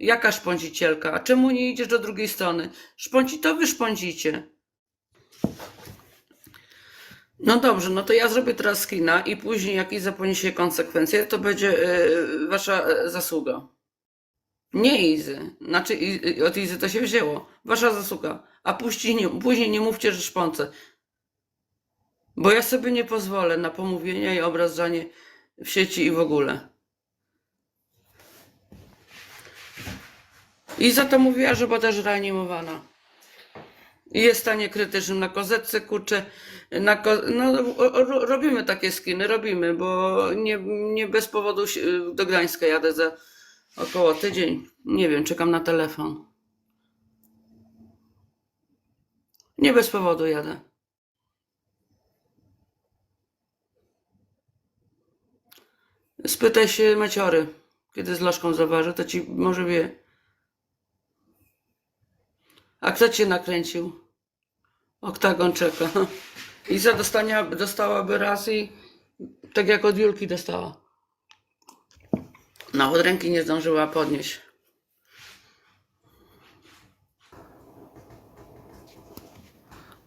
Jaka szpącicielka? A czemu nie idziesz do drugiej strony? Szpąci to wy szpącicie. No dobrze, no to ja zrobię teraz screena i później jakieś zaponiesie konsekwencje, to będzie e, wasza e, zasługa. Nie Izy. Znaczy i- i- od Izy to się wzięło. Wasza zasługa. A później nie, później nie mówcie, że szpącę. Bo ja sobie nie pozwolę na pomówienia i obrażanie w sieci i w ogóle. Iza to mówiła, że była też reanimowana. I jest w stanie krytycznym na kozetce, kurczę, na ko no, robimy takie skiny, robimy, bo nie, nie bez powodu do Gdańska jadę za około tydzień. Nie wiem, czekam na telefon. Nie bez powodu jadę. Spytaj się Maciory, kiedy z Laszką zaważy, to ci może wie. A kto cię nakręcił? Oktagon czeka. Iza dostania, dostałaby raz i tak jak od Julki dostała. No, od ręki nie zdążyła podnieść.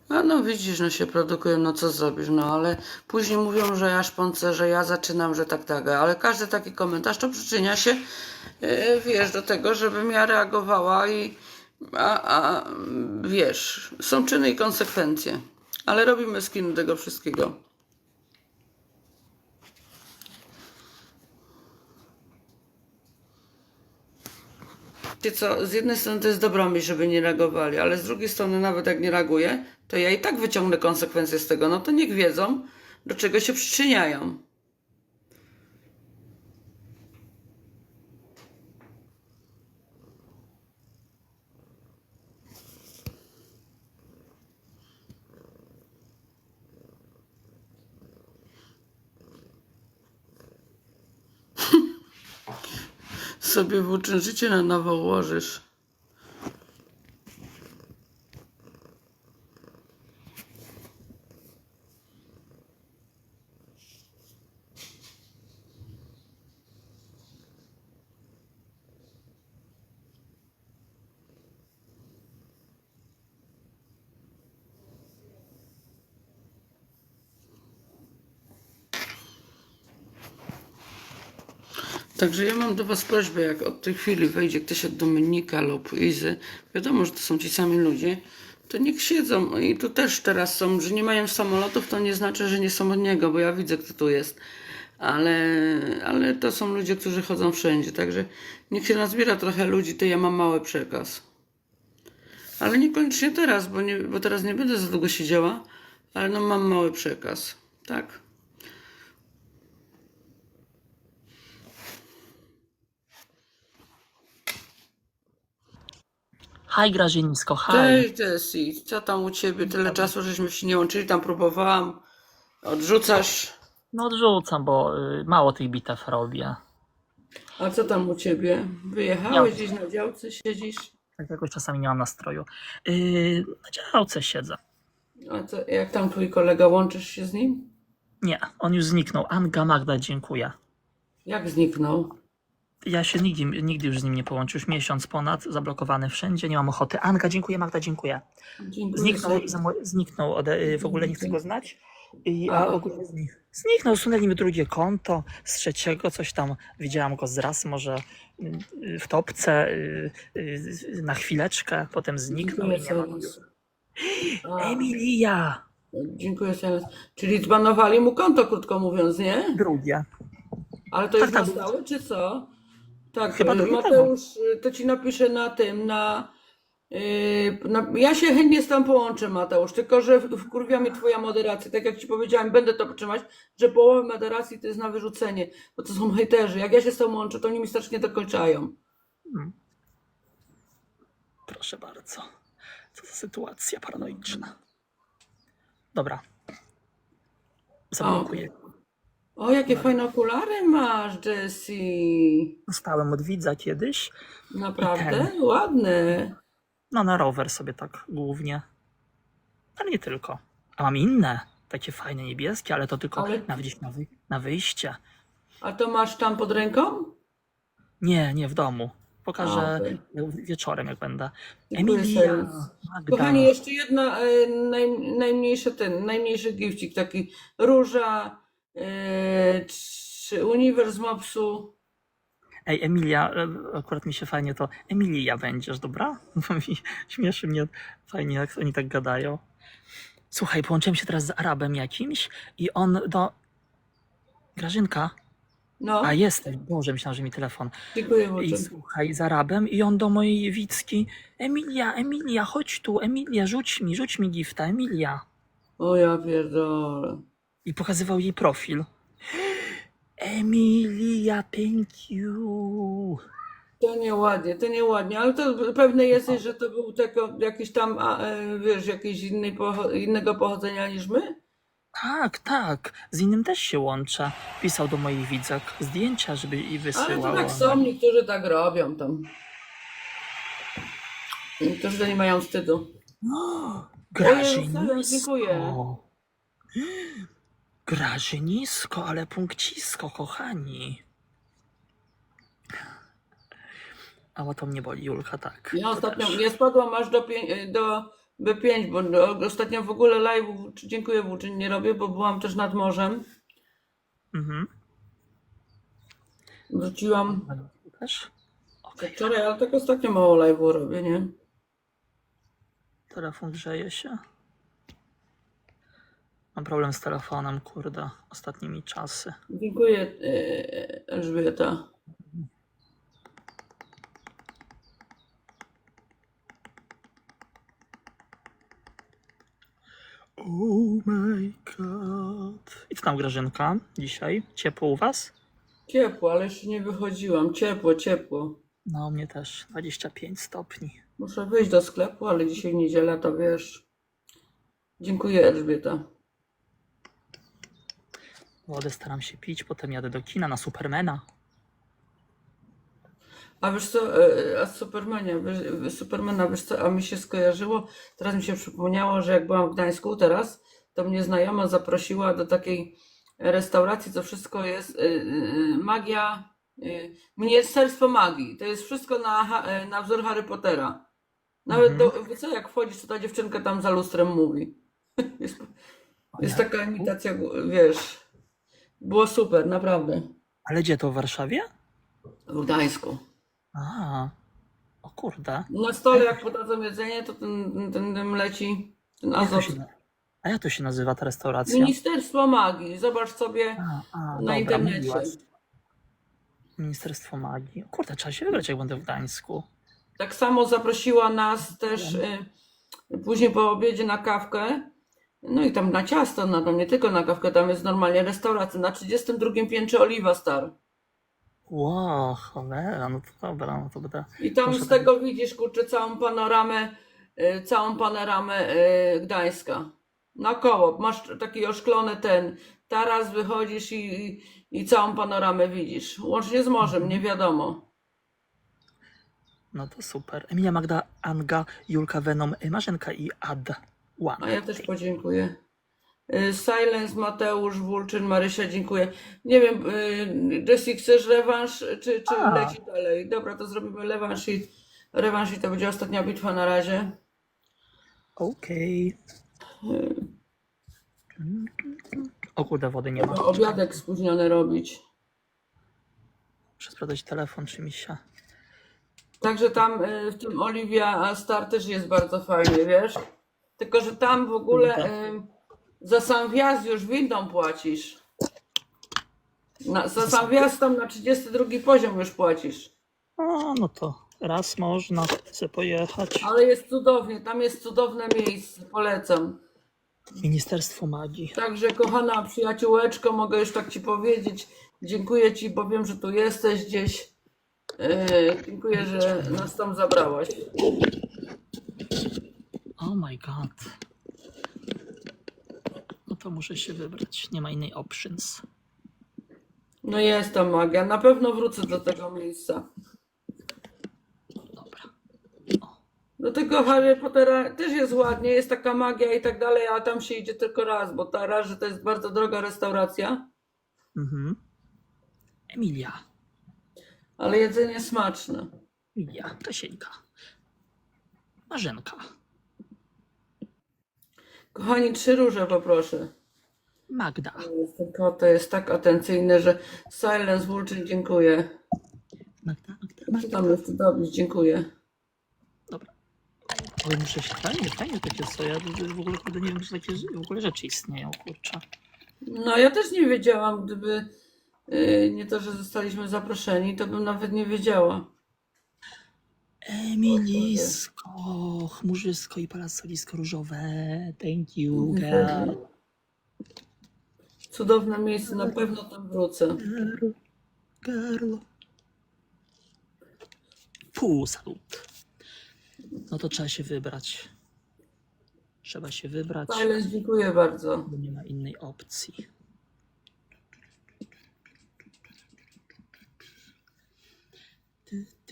A no widzisz, no się produkują, no co zrobisz, no ale później mówią, że ja szpącę, że ja zaczynam, że tak, tak, ale każdy taki komentarz to przyczynia się, yy, wiesz, do tego, żebym ja reagowała i, a, a wiesz, są czyny i konsekwencje, ale robimy skin tego wszystkiego. Co, z jednej strony to jest myśl, żeby nie reagowali, ale z drugiej strony nawet jak nie reaguję, to ja i tak wyciągnę konsekwencje z tego. No to niech wiedzą, do czego się przyczyniają. Sobie włóczyn życie na nowo ułożysz. Także ja mam do Was prośbę, jak od tej chwili wejdzie ktoś od Dominika lub Izy, wiadomo, że to są ci sami ludzie, to niech siedzą. I tu też teraz są, że nie mają samolotów, to nie znaczy, że nie są od niego, bo ja widzę, kto tu jest. Ale, ale to są ludzie, którzy chodzą wszędzie, także niech się nazbiera trochę ludzi, to ja mam mały przekaz. Ale niekoniecznie teraz, bo, nie, bo teraz nie będę za długo siedziała, ale no mam mały przekaz, tak? Haj Grażyńsko, haj. Cześć Jessie, co tam u ciebie? Tyle czasu, żeśmy się nie łączyli, tam próbowałam. Odrzucasz. No odrzucam, bo y, mało tych bitew robię. A co tam u ciebie? Wyjechałeś gdzieś na działce, siedzisz? Tak jakoś czasami nie mam nastroju. Yy, na działce siedzę. A co, jak tam twój kolega, łączysz się z nim? Nie, on już zniknął. Anga Magda, dziękuję. Jak zniknął? Ja się nigdy, nigdy już z nim nie połączę. Już miesiąc ponad, zablokowany wszędzie, nie mam ochoty. Anga, dziękuję, Magda, dziękuję. Dziękuję Zniknął, zniknął ode, y, w ogóle nie chcę go znać. I, A, ogólnie znik, zniknął, usunęli mi drugie konto, z trzeciego coś tam, widziałam go z raz może y, w topce y, na chwileczkę, potem zniknął Dziękuję nie Emilia! Dziękuję sobie. Czyli zbanowali mu konto, krótko mówiąc, nie? Drugie. Ale to Tak, już na tak. stałe, czy co? Tak, Chyba drugie Mateusz, y, to ci napiszę na tym, na, yy, na... Ja się chętnie z tą połączę, Mateusz, tylko że wkurwia mnie twoja moderacja. Tak jak ci powiedziałem, będę to trzymać, że połowę moderacji to jest na wyrzucenie, bo to są hejterzy. Jak ja się z tą łączę, to oni mi strasznie dokończają. Proszę bardzo. Co za sytuacja paranoiczna. Dobra. Zablokuję. O, jakie fajne okulary masz, Jessie. Dostałem od widza kiedyś. Naprawdę? Ładne. No na rower sobie tak głównie. Ale nie tylko. A mam inne. Takie fajne niebieskie, ale to tylko Ale- na, gdzieś na, wy, na wyjście. A to masz tam pod ręką? Nie, nie w domu. Pokażę A, okej. wieczorem, jak będę. Dziękuję Emilia. Magda. Kochani, jeszcze jedna, e, naj, najmniejszy ten, najmniejszy gifcik, taki róża, czy uniwers mopsu. Ej, Emilia, akurat mi się fajnie to. Emilia będziesz, dobra? Bo mi śmieszy mnie fajnie, jak oni tak gadają. Słuchaj, połączyłem się teraz z Arabem jakimś i on do. Grażynka, No, a jesteś, Boże, myślałem, że mi telefon. dziękuję I bardzo. słuchaj, z Arabem i on do mojej Wicki. Emilia, Emilia, chodź tu, Emilia, rzuć mi, rzuć mi gifta, Emilia. O ja pierdolę. I pokazywał jej profil. Emilia, thank you. To nieładnie, to nieładnie, ale to pewne jesteś, że to był tylko jakiś tam, a, e, wiesz, innej pocho innego pochodzenia niż my? Tak, tak. Z innym też się łączę. Pisał do moich widzek zdjęcia, żeby i Ale to wysyłał. tak są, niektórzy tak robią tam. Niektórzy to nie mają wstydu. O, Ojej, Grażynisko. dziękuję. Grażynisko, ale punkcisko, kochani. A to mnie boli, Julka, tak. Ja ostatnio, też. ja spadłam aż do, pię- do B5, bo do, ostatnio w ogóle live'ów, czy dziękuję włóczyn nie robię, bo byłam też nad morzem. Mhm. Wróciłam Też? Okej, wczoraj, ale tak ostatnio mało live'u robię, nie? telefon grzeje się. Mam problem z telefonem, kurde, ostatnimi czasy. Dziękuję e, Elżbieta. Oh my god. I co tam, Grażynka, dzisiaj? Ciepło u was? Ciepło, ale jeszcze nie wychodziłam. Ciepło, ciepło. No, u mnie też 25 stopni. Muszę wyjść do sklepu, ale dzisiaj niedziela, to wiesz. Dziękuję Elżbieta. Wodę staram się pić, potem jadę do kina na Supermana. A wiesz co, e, a z Supermania, wiesz- Supermana, wiesz co, a mi się skojarzyło, teraz mi się przypomniało, że jak byłam w Gdańsku teraz, to mnie znajoma zaprosiła do takiej restauracji, co wszystko jest, e, e, magia, e, Ministerstwo Magii, to jest wszystko na, e, na wzór Harry Pottera. Nawet Mhm. do, co, jak wchodzisz, to ta dziewczynka tam za lustrem mówi. Jest, jest taka imitacja, wiesz, było super, naprawdę, Ale gdzie to, w Warszawie? w Gdańsku. A, o kurde. Na stole jak podadzą jedzenie, to ten, ten dym leci, ten Jak to azot. się, a jak to się nazywa ta restauracja? Ministerstwo Magii, zobacz sobie A, a, na dobra, internecie. mówiłaś. Ministerstwo Magii. O Kurde, trzeba się wybrać, jak będę w Gdańsku. Tak samo zaprosiła nas też y, później po obiedzie na kawkę. No i tam na ciasto, no tam nie tylko na kawkę, tam jest normalnie restauracja. Na 32 piętrze Oliwa Star. Ło, cholera, no to dobra, no to będę... I tam Muszę z tego widzisz, kurczę, całą panoramę, y, całą panoramę y, Gdańska. Na koło, masz taki oszklony ten taras, wychodzisz i, i, i całą panoramę widzisz. Łącznie z morzem, nie wiadomo. No to super. Emilia, Magda, Anga, Julka, Venom, y, Marzenka i Ad. A ja też podziękuję. Y, Silence, Mateusz, Wulczyn, Marysia, dziękuję. Nie wiem, y, Jessie, chcesz rewanż, czy, czy A. leci dalej? Dobra, to zrobimy rewanż i, rewanż i to będzie ostatnia bitwa na razie. Okej. O kurde, wody nie ma. Trzeba Obiadek spóźniony robić. Muszę sprawdzać telefon, czy mi się... Także tam y, w tym Olivia Star też jest bardzo fajnie, wiesz? Tylko, że tam w ogóle y, za sam wjazd już windą płacisz. Na, za sam wjazd tam na 32 poziom już płacisz. A, no to raz można sobie pojechać. Ale jest cudownie, tam jest cudowne miejsce, polecam. Ministerstwo Magii. Także kochana przyjaciółeczko, mogę już tak Ci powiedzieć, dziękuję Ci, bo wiem, że tu jesteś gdzieś. Yy, dziękuję, że nas tam zabrałaś. Oh my god. No to muszę się wybrać. Nie ma innej options. No jest tam magia, na pewno wrócę do tego miejsca. Dobra. Do tego Harry Pottera też jest ładnie, jest taka magia i tak dalej, ale tam się idzie tylko raz, bo ta raz, że to jest bardzo droga restauracja, Mhm. Emilia. ale jedzenie smaczne. Lidia, Kasieńka. Marzenka. Kochani, trzy róże poproszę. Magda. Ten kot to jest tak atencyjny, że Silence Vulture, dziękuję. Magda, Magda, Magda. tam jeszcze dobić, dziękuję. Dobra. Oj, muszę się fajnie, fajnie takie co. Ja w ogóle kurde, nie wiem, że takie w ogóle rzeczy istnieją, kurczę. No ja też nie wiedziałam, gdyby yy, nie to, że zostaliśmy zaproszeni, to bym nawet nie wiedziała. Emilisko, chmurzysko i parasolisko różowe. Thank you, girl. Cudowne miejsce, na pewno tam wrócę. Girl, girl. Pół salut. No to trzeba się wybrać. Trzeba się wybrać, Silence, dziękuję bardzo. bo nie ma innej opcji. Tu, tu, tu, tu, tu, tu, tu.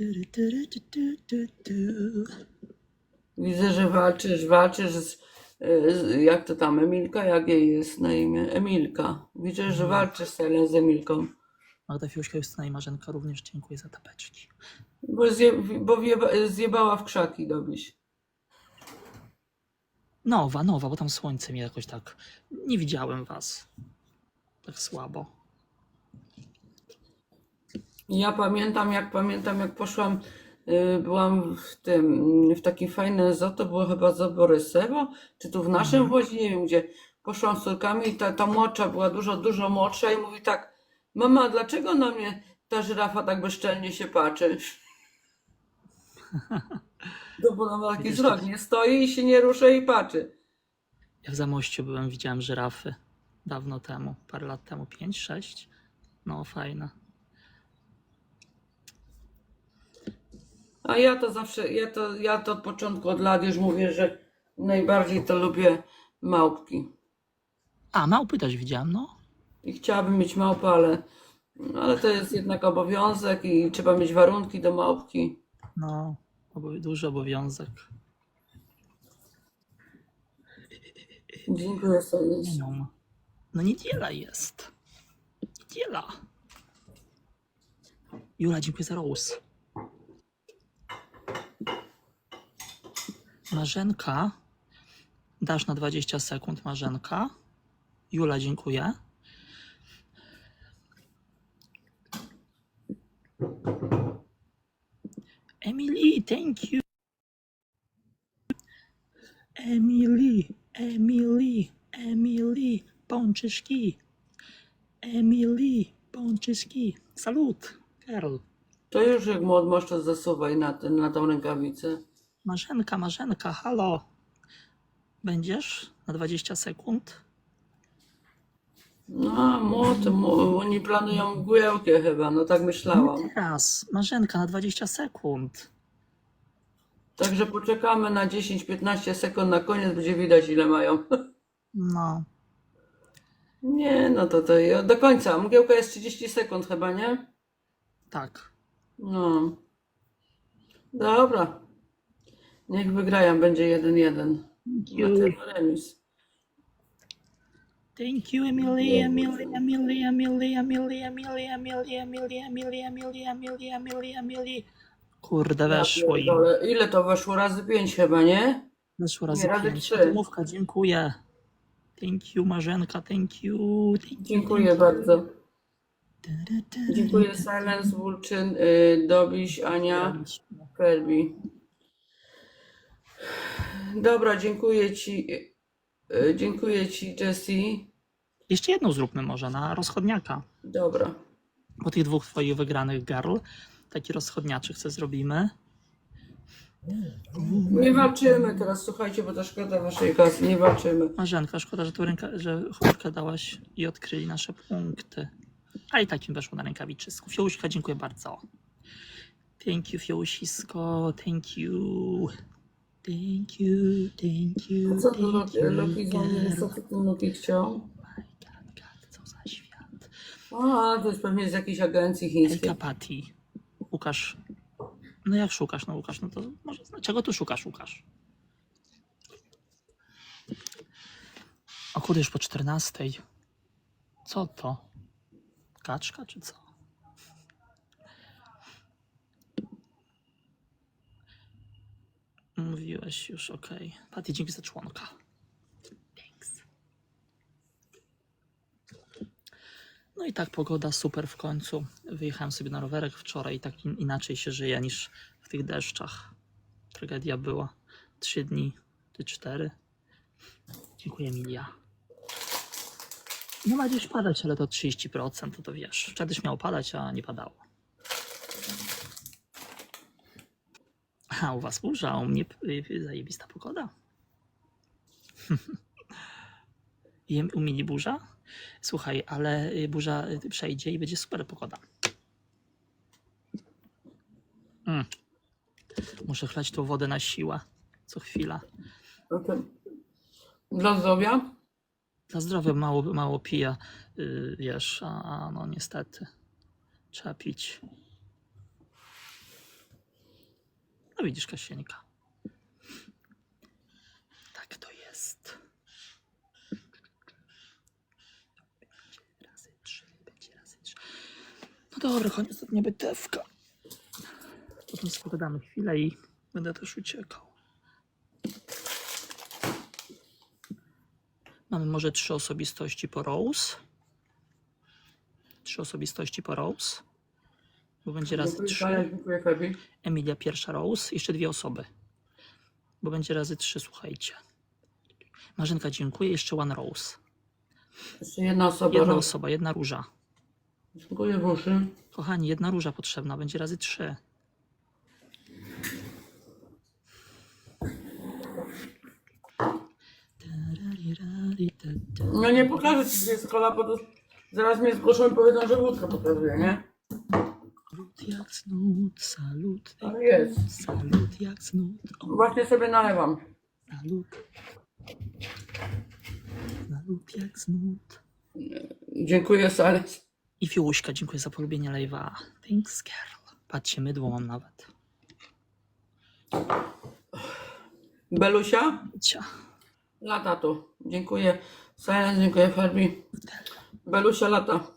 Widzę, że walczysz, walczysz z, z jak to tam, Emilka, jak jej jest na imię? Emilka. Widzę, że walczysz Silence z Emilką. Magda Fiuśka, Justyna i Marzenka również dziękuję za tapeczki. Bo, zje, bo zjebała w krzaki dobiś. Nowa, nowa, bo tam słońce mnie jakoś tak... Nie widziałem was. Tak słabo. Ja pamiętam, jak pamiętam, jak poszłam, y, byłam w tym, w takim fajnym zoo, to było chyba zoo Borysewo, czy tu w naszym Mhm. Łodzi, nie wiem gdzie. Poszłam z córkami i ta, ta młodsza była dużo, dużo młodsza i mówi tak, mama, dlaczego na mnie ta żyrafa tak bezczelnie się patrzy? No bo ona ma taki Widzisz, wzrok, nie stoi i się nie rusza i patrzy. Ja w Zamościu byłem, widziałem żyrafy. Dawno temu, parę lat temu, 5, 6. No, fajne. A ja to zawsze, ja to, ja to od początku, od lat już mówię, że najbardziej to lubię małpki. A, małpy też widziałem, no. I chciałabym mieć małpę, ale, ale to jest jednak obowiązek i trzeba mieć warunki do małpki. No, obo- duży obowiązek. Dziękuję sobie. No, no niedziela jest. Niedziela. Jula, dziękuję za rose. Marzenka. Dasz na 20 sekund, Marzenka. Jula, dziękuję. Emily, thank you. Emily, Emily, Emily, pączyczki. Emily, pączyczki. Salut, Karol. To już jak młod moszczo zasuwaj na, na tą rękawicę. Marzenka, Marzenka, halo. Będziesz na 20 sekund? No, młot, mu- oni planują mgiełkę chyba, no tak myślałam. Teraz, Marzenka, na 20 sekund. Także poczekamy na 10-15 sekund, na koniec będzie widać ile mają. No, Nie, no to to do końca. Mgiełka jest 30 sekund chyba, nie? tak. No. Dobra. Niech wygrają, będzie 1-1. Znaczy, remis. Thank you, Emily, Emily, Emily, Emily, Emily, Emily, Emily, Emily, Emily, Emily, Emily, Emily, Emily. Kurde, weszło im. Ale ile to weszło? Razy 5 chyba, nie? Weszło razy Nie, razy pięć. trzy. Domówka, dziękuję. Thank you, Marzenka, thank you. Thank you Dziękuję bardzo. Dziękuję Silence, Wulczyn, y, Dobiś, Ania, Ferbi. Dobra, dziękuję Ci. y, Dziękuję Ci, Jessie. Jeszcze jedną zróbmy może na rozchodniaka. Dobra. Po tych dwóch twoich wygranych garl. Taki rozchodniaczy chcę zrobimy. Nie walczymy teraz, słuchajcie, bo to szkoda Waszej kasy. Nie walczymy. Marzenka, szkoda, że tu ręka, że chmurkę dałaś i odkryli nasze punkty. A i takim weszło na rękawiczysku. Fiołuśka, dziękuję bardzo. Thank you, Fiołusisko. Thank you. Thank you, thank you, Co tu thank you, Loki za mnie? Co ty tu Loki chciał? My God, God, co za świat. A, to jest pewnie z jakiejś agencji chińskiej. Patty. Łukasz. No jak szukasz, no Łukasz, no to może czego tu szukasz, Łukasz? O kurde, już po 14. Co to? Kaczka czy co? Zrobiłeś już, okej. Patty, dzięki za członka. Thanks. No i tak pogoda super w końcu. Wyjechałem sobie na rowerek wczoraj i tak in, inaczej się żyje niż w tych deszczach. Tragedia była. Trzy dni, ty cztery. Dziękuję, Emilia. Nie ma gdzieś padać, ale to 30%, to, to wiesz. Kiedyś miało padać, a nie padało. A u was burza, u mnie y, y, zajebista pogoda. U mnie nie burza? Słuchaj, ale y, burza przejdzie i będzie super pogoda. Mm. Muszę chlać tą wodę na siłę. Co chwila. No Dla zdrowia? Dla zdrowia mało, mało piję, yy, wiesz, a, a no niestety. Trzeba pić. No widzisz, Kasieńka. Tak to jest. Będzie razy trzy, będzie razy trzy. No dobra, koniec ostatnia bytewka. Potem pogadamy chwilę i będę też uciekał. Mamy może trzy osobistości po Rose. Trzy osobistości po Rose. Bo będzie razy trzy. Dziękuję. Emilia pierwsza Rose. Jeszcze dwie osoby. Bo będzie razy trzy, słuchajcie. Marzenka, dziękuję. Jeszcze one Rose. Jeszcze jedna osoba. Jedna Ros- osoba, jedna róża. Dziękuję w uszy. Kochani, jedna róża potrzebna. Będzie razy trzy. No nie pokażę ci gdzie jest kola, bo to zaraz mnie zgłoszą i powiedzą, że wódkę pokazuje, nie? Salut jak snud, salut, Ale jest. salut jak snud. O, Właśnie sobie nalewam. salut. Salut jak snud. Dziękuję Sary. I Fiuśka, dziękuję za polubienie live'a. Thanks, girl. Patrzcie, mydło mam nawet. Belusia? Cia. Lata tu. Dziękuję. Silence, dziękuję Febi. Belusia lata.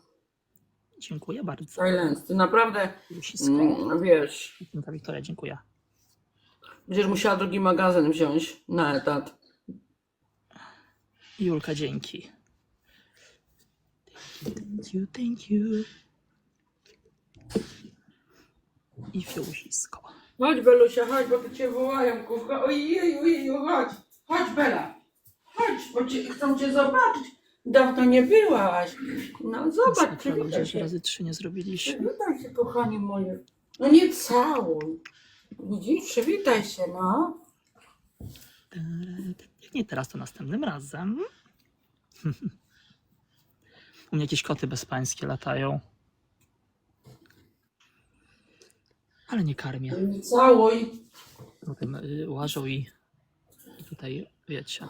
Dziękuję bardzo. Silence. Ty naprawdę, mm, wiesz, Piękna Wiktoria, dziękuję. będziesz musiała drugi magazyn wziąć na etat. Julka, dzięki. Thank you, thank you. I Fiusisko. Chodź Belusia, chodź, bo tu cię wołają, kurwa. Ojej, ojej, chodź. Chodź Bela. Chodź, bo cię, chcą cię zobaczyć. Dawno nie byłaś. No zobacz, Masakra, przywitaj że się. razy trzy nie zrobiliśmy. Przywitaj się, kochani moje. No nie całuj. Widzisz, przywitaj się, no. Jak nie teraz, to następnym razem. U mnie jakieś koty bezpańskie latają. Ale nie karmię. Nie całuj. Potem y, łażą i, i tutaj wiecie.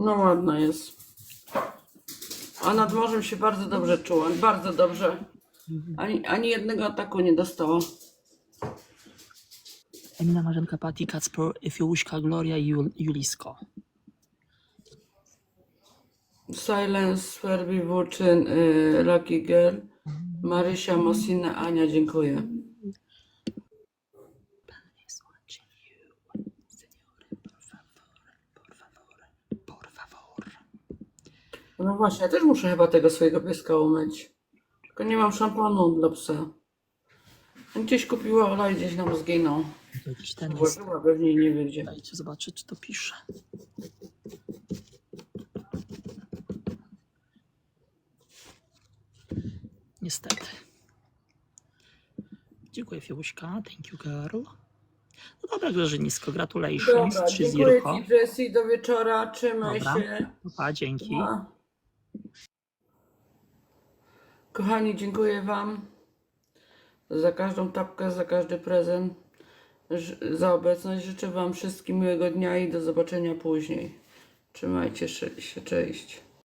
No ładna jest. A nad morzem się bardzo dobrze czuła. Bardzo dobrze. Ani, ani jednego ataku nie dostała. Emila Marzenka, Patti, Kacper, Fiuśka, Gloria i Jul, Julisko. Silence, Swerbi, Włóczyn, y, Lucky Girl, Marysia, Mosina, Ania, dziękuję. No właśnie, ja też muszę chyba tego swojego pieska umyć. Tylko nie mam szamponu dla psa. Gdzieś kupiła Ola i gdzieś nam zginął. To jakiś ten jest. Włożyła pewnie nie wie gdzie. Dajcie zobaczyć, czy to pisze. Niestety. Dziękuję, Fiuśka. Thank you, girl. No dobra, Grażynisko, gratulations. Dobra, 3 dziękuję zirko. Ci Jessie, do wieczora, trzymaj Dobra. się. Pa, dzięki. Pa. Kochani, dziękuję Wam za każdą tapkę, za każdy prezent, za obecność. Życzę Wam wszystkim miłego dnia i do zobaczenia później. Trzymajcie się, cześć.